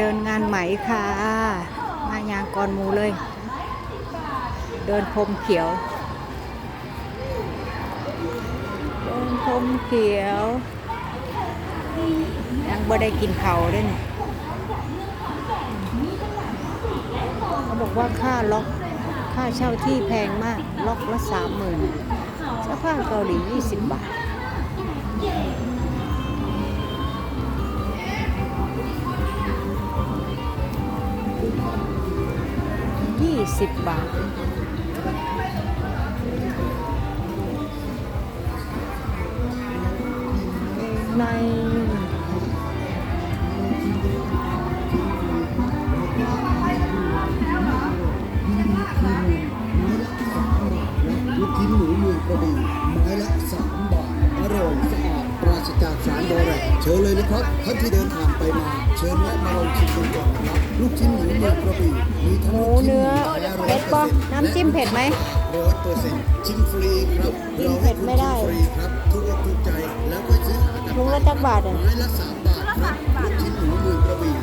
เดินงานไหมค่ะ มายางกรมูเลย เดินพรมเขียว เดินพรมเขียว ยังบ่ได้กินเขาด้วยเนี่ยเขาบอกว่าค่าล็อก ค่าเช่าที่แพงมาก ล็อกละสามหมื่นเสื้อผ้าเกาหลียี่สิบบาท ยี่สิ เชิญเลยนะครับท่านที่เดินผ่านไปมา เชิญแวะมาลองชิมกันก่อนนะครับลูกชิ้นหมูเมืองกระบี่มีทั้งหมูลูกชิ้นเนื้อแท้เผ็ดปะน้ำจิ้มเผ็ดไหมร้อยเปอร์เซ็นต์ชิมฟรีครับจิ้มเผ็ดไม่ได้เราให้คุณชิฟรีครับทุกอกทุกใจแล้วก็ซื้อหากันถุงละจักบาทอะไม้ละสามบาทครับลูกชิ้นหมูเมืองกระบี่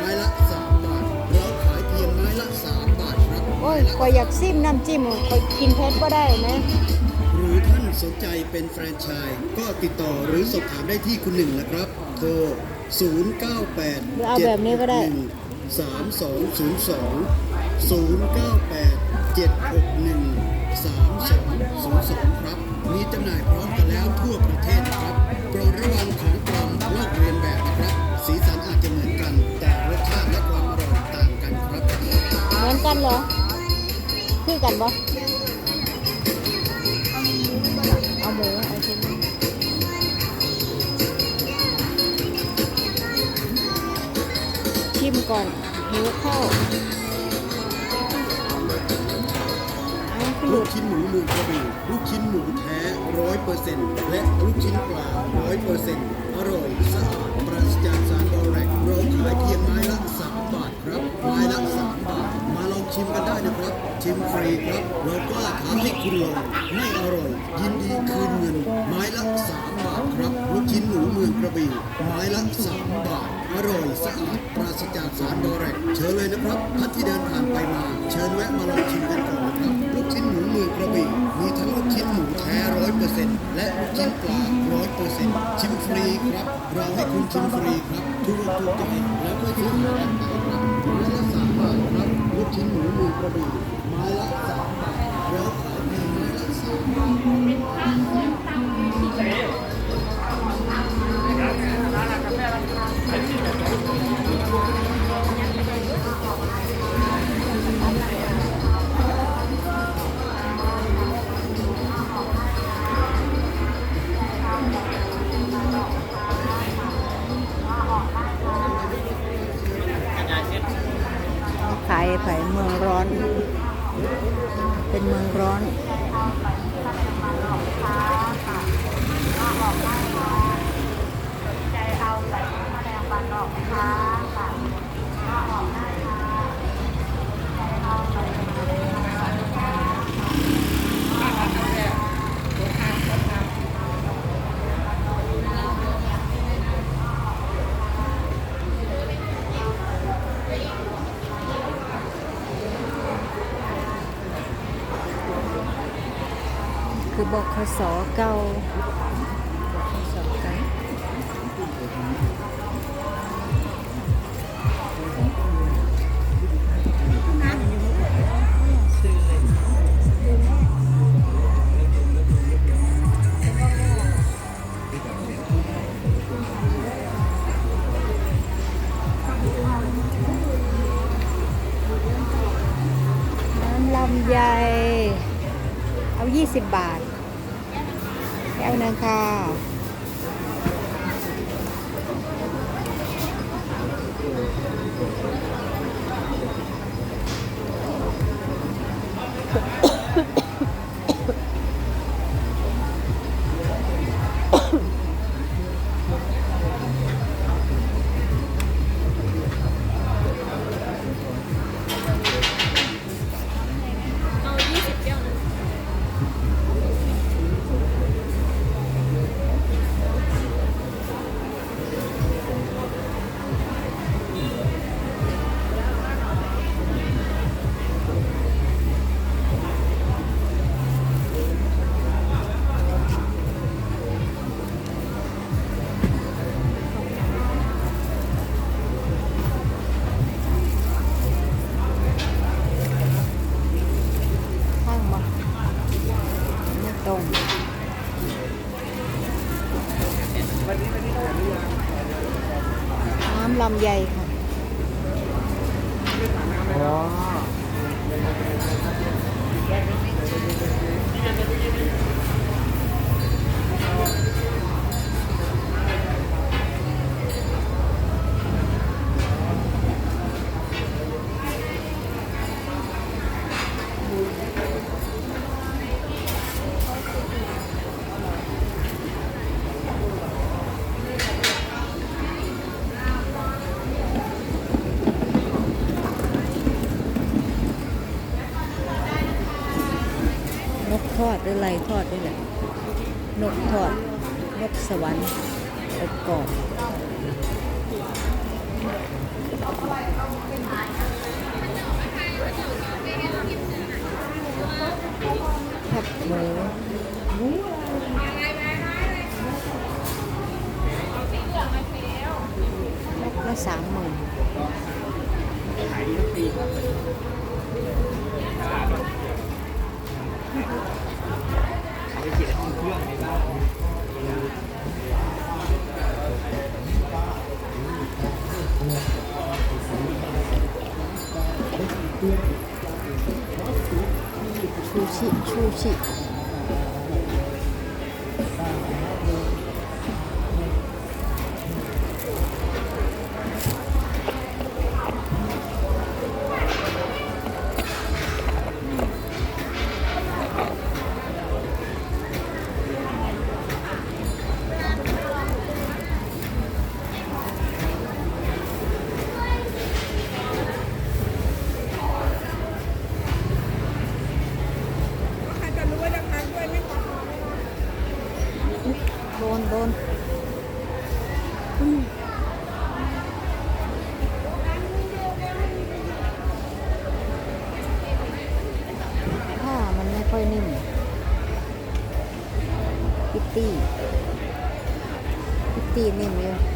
ไม้ละสามบาทเราขายเพียงไม้ละสามบาทครับโอ้ยไม้ละก็อยากซิมน้ำจิ้มก็กินเผ็ดก็ได้นะหรือท่าน สนใจเป็นแฟรนไชส์ก็ติดต่อหรือสอบถามได้ที่คุณหนึ่งนะครับ โทร 0 9 8หรือเอาแบบนี้ก็ได้3 2 0 2 0 9 8 7 6 1 3 2 0 2 ครับ มีจำหน่ายพร้อมกันแล้วทั่วประเทศครับโปรดระวังของปลอมลอกเลียนแบบนะครับ สีสันอาจจะเหมือนกัน แต่รสชาติและความอร่อยต่างกันครับ เหมือนกันเหรอ คือกันบ่ ชิมก่อนหิวข้าวลูกชิ้นหมูเมืองกระบี่ลูกชิ้นหมูแท้ร้อยเปอร์เซ็นต์และลูกชิ้นปลาร้อยเปอร์เซ็นต์อร่อยสะอาดปราศจากสารบอแรกเราขายเพียงไม้ละสามบาทครับไม้ละสามบาท มาลองชิมกันได้นะครับ ชิมฟรีครับเราก็ท้าให้คุณลองไม่อร่อย ยินดีคืนเงินไม้ละสามบาท ครับลูกชิ้นหมูเมืองกระบี่ไม้ละสามบาท อร่อยสะอาดปราศจากสารบอแรกเชิญเลยนะครับท่านที่เดินผ่านไปมา เชิญแวะมาลองชิมกันก่อนนะครับ ลูกชิ้นหมูเมืองกระบี่มีทั้งลูกชิ้นหมูแท้ร้อยเปอร์เซ็นต์และลูกชิ้นปลาร้อยเปอร์เซ็นต์ชิมฟรีครับ เราให้คุณชิมฟรีครับทุกทุกใจแล้วก็ซื้อหากันไปครับไม้ละสามบาทครับลูกชิ้นหมูเมืองกระบี่ไม้ละสามบาทเราขายไม้ละสามบาท บอกคสเก่า อ๋อน ไรทอดด้วยแหละ นกทอด นกสวรรค์อบกรอบแคบหมูนกละสามหมื่น ตี้พิตตี้นิ่มอยู่